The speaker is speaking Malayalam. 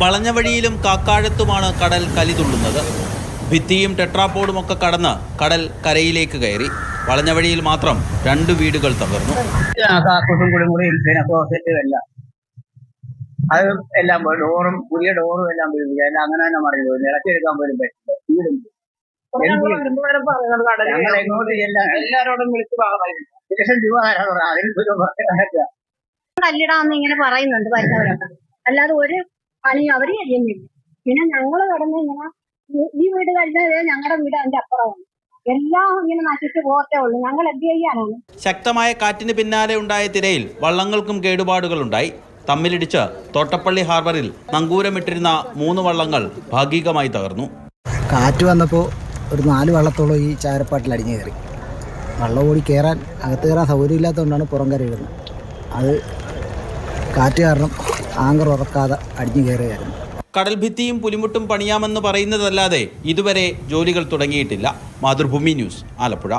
വളഞ്ഞ വഴിയിലും കാക്കാഴത്തുമാണ് കടൽ കലിതുള്ളുന്നത് ഭിത്തിയും ടെട്രാപോഡും ഒക്കെ കടന്ന് കടൽ കരയിലേക്ക് കയറി. വളഞ്ഞ വഴിയിൽ മാത്രം രണ്ട് വീടുകൾ തകർന്നു. കാക്കൂട്ടും കൂടി കൂടി പിന്നെ ക്ലോസറ്റും എല്ലാം. അത് എല്ലാം പോയി. ഡോറും പുതിയ ഡോറും എല്ലാം പോയി. എല്ലാം അങ്ങനെ തന്നെ മറിഞ്ഞു പോയി. ഇളക്കിയെടുക്കാൻ പോലും പറ്റില്ല. വീടും. എല്ലാരോടും വിളിച്ച് ലക്ഷം രൂപ അതിന് കല്ലിടാന്ന് ഇങ്ങനെ പറയുന്നുണ്ട് വരുന്നവരൊക്കെ. അല്ലാതെ ഒരു പണി അവർ ചെയ്യുന്നില്ല പിന്നെ ഞങ്ങൾ കിടന്ന് ഇങ്ങനെ ഈ- ഈ വീട് കഴിഞ്ഞത് ഞങ്ങളുടെ വീട് അതിന്റെ അപ്പുറമാണ്. എല്ലാം ഇങ്ങനെ നശിച്ചു പോകത്തേ ഉള്ളൂ. ഞങ്ങൾ എന്ത് ചെയ്യാനാണ്? ശക്തമായ കാറ്റിന് പിന്നാലെ ഉണ്ടായ തിരയിൽ വള്ളങ്ങൾക്കും കേടുപാടുകളുണ്ടായി. തമ്മിലിടിച്ച് തോട്ടപ്പള്ളി ഹാർബറിൽ നങ്കൂരമിട്ടിരുന്ന മൂന്ന് വള്ളങ്ങൾ ഭാഗികമായി തകർന്നു. കാറ്റ് വന്നപ്പോൾ ഒരു നാല് വള്ളത്തോളം ഈ ചാരപ്പാട്ടിൽ അടിഞ്ഞു കയറി. വള്ളം ഓടി കയറാൻ അകത്ത് കയറാൻ സൗകര്യമില്ലാത്തതുകൊണ്ടാണ് പുറം കരയിടുന്നത്. അത് കാറ്റ് കാരണം ആങ്കർ ഉറക്കാതെ അടിഞ്ഞു കയറുകയായിരുന്നു. കടൽഭിത്തിയും പുലിമുട്ടും പണിയാമെന്ന് പറയുന്നതല്ലാതെ ഇതുവരെ ജോലികൾ തുടങ്ങിയിട്ടില്ല. മാതൃഭൂമി ന്യൂസ് ആലപ്പുഴ.